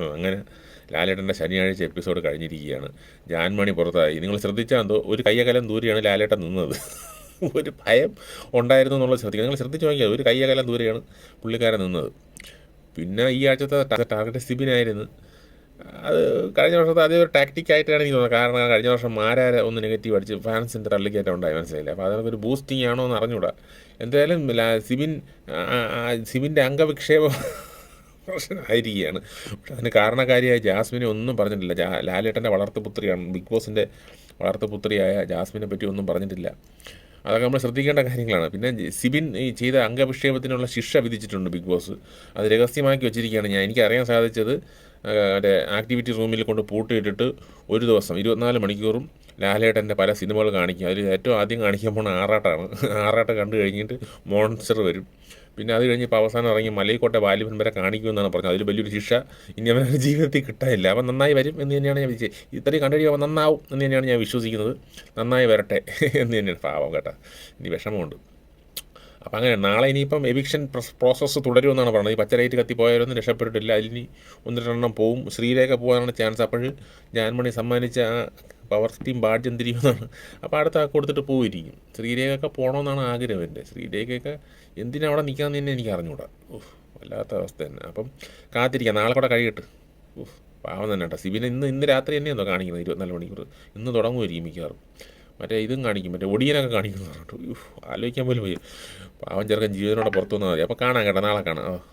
അങ്ങനെ ലാലേട്ടന്റെ ശനിയാഴ്ച എപ്പിസോഡ് കഴിഞ്ഞിരിക്കുകയാണ്. ജാൻമണി പുറത്തായി. നിങ്ങൾ ശ്രദ്ധിച്ചാൽ എന്തോ ഒരു കയ്യകലം ദൂരെയാണ് ലാലേട്ടൻ നിന്നത്. ഒരു ഭയം ഉണ്ടായിരുന്നു എന്നുള്ളത് ശ്രദ്ധിക്കുക. നിങ്ങൾ ശ്രദ്ധിച്ച് നോക്കിയാൽ ഒരു കയ്യകലം ദൂരെയാണ് പുള്ളിക്കാരൻ നിന്നത്. പിന്നെ ഈ ആഴ്ചത്തെ ടാർഗറ്റ് സിബിനായിരുന്നു അത് കഴിഞ്ഞ വർഷത്തെ അതേ ഒരു ടാക്റ്റിക്കായിട്ടാണ് എനിക്ക് തോന്നുന്നത്. കാരണം കഴിഞ്ഞ വർഷം മാരാരെ ഒന്ന് നെഗറ്റീവ് അടിച്ച് ഫാൻസിന്റെ തള്ളിക്കയറ്റം ഉണ്ടായി മനസ്സിലായില്ല? അപ്പോൾ അതൊക്കെ ഒരു ബൂസ്റ്റിംഗ് ആണോ എന്ന് അറിഞ്ഞൂടാ. എന്തായാലും സിബിൻ സിബിന്റെ അംഗവിക്ഷേപം പ്രശ്നമായിരിക്കുകയാണ് പക്ഷെ അതിന് കാരണക്കാരിയായ ജാസ്മിനെ ഒന്നും പറഞ്ഞിട്ടില്ല. ജാ ലാലേട്ടന്റെ വളർത്തുപുത്രിയാണ് ബിഗ് ബോസിന്റെ വളർത്തുപുത്രിയായ ജാസ്മിനെ പറ്റി ഒന്നും പറഞ്ഞിട്ടില്ല. അതൊക്കെ നമ്മൾ ശ്രദ്ധിക്കേണ്ട കാര്യങ്ങളാണ്. പിന്നെ സിബിൻ ഈ ചെയ്ത അംഗവിക്ഷേപത്തിനുള്ള ശിക്ഷ വിധിച്ചിട്ടുണ്ട് ബിഗ് ബോസ്. അത് രഹസ്യമാക്കി വെച്ചിരിക്കുകയാണ് ഞാൻ. എനിക്ക് അറിയാൻ സാധിച്ചത് മറ്റേ ആക്ടിവിറ്റി റൂമിൽ കൊണ്ട് പൂട്ടിയിട്ടിട്ട് ഒരു ദിവസം ഇരുപത്തിനാല് മണിക്കൂറും ലാലേട്ടന്റെ പല സിനിമകൾ കാണിക്കും. അതിൽ ഏറ്റവും ആദ്യം കാണിക്കാൻ പോണ ആറാട്ടാണ്. ആറാട്ട് കണ്ടു കഴിഞ്ഞിട്ട് മോൺസ്റ്റർ വരും. പിന്നെ അത് കഴിഞ്ഞ് ഇപ്പോൾ അവസാനം ഇറങ്ങി മലയിക്കോട്ടെ ബാലിപൻ വരെ കാണിക്കുമെന്നാണ് പറഞ്ഞത്. അതിൽ വലിയൊരു ശിക്ഷ ഇനി അവനൊരു ജീവിതത്തിൽ കിട്ടാനില്ല. അവൻ നന്നായി വരും എന്ന് തന്നെയാണ് ഞാൻ വിചാരിച്ചത് ഇത്രയും കണ്ടു അവൻ നന്നാവും എന്ന് തന്നെയാണ് ഞാൻ വിശ്വസിക്കുന്നത്. നന്നായി വരട്ടെ എന്ന് തന്നെയാണ്. പാവം കേട്ടോ. ഇനി വിഷമമുണ്ട്. അപ്പം അങ്ങനെ നാളെ ഇനിയിപ്പം എവിക്ഷൻ പ്രോസസ്സ് തുടരുമെന്നാണ് പറഞ്ഞത്. ഈ പച്ച കത്തിപ്പോയാലൊന്നും കത്തി പോയാലൊന്നും രക്ഷപ്പെട്ടിട്ടില്ല. അതിനി ഒന്ന് രണ്ടെണ്ണം പോവും. ശ്രീരേഖ പോകാനാണ് ചാൻസ് അപ്പോൾ ജാൻമണി സമ്മാനിച്ച പവർ സ്റ്റീം ബാഡ്ജ് എന്തിരിക്കുമെന്നാണ് അപ്പോൾ അടുത്ത ആ കൊടുത്തിട്ട് പോയിരിക്കും. ശ്രീരേഖയൊക്കെ പോകണമെന്നാണ് ആഗ്രഹം എന്റെ. ശ്രീരേഖയൊക്കെ എന്തിനാ അവിടെ നിൽക്കാമെന്ന് തന്നെ എനിക്ക് അറിഞ്ഞൂടാ. ഓഹ് വല്ലാത്ത അവസ്ഥ തന്നെ. അപ്പം കാത്തിരിക്കാം. നാളെ കൂടെ കഴിയട്ട്. ഓഹ് പാവം തന്നെ കേട്ടോ. സിബിനെ ഇന്ന് ഇന്ന് രാത്രി തന്നെയാണോ കാണിക്കുന്നത് ഇരുപത്തിനാല് മണിക്കൂർ. ഇന്ന് തുടങ്ങുമായിരിക്കും മിക്കവാറും. മറ്റേ ഇതും കാണിക്കും. മറ്റേ ഒടിയനൊക്കെ കാണിക്കുന്നു ആലോചിക്കാൻ പോലും പോയി പാവം ചെറുക്കൻ ജീവനോടെ പുറത്തു മതി. അപ്പോൾ കാണാം കേട്ടോ. നാളെ കാണാം.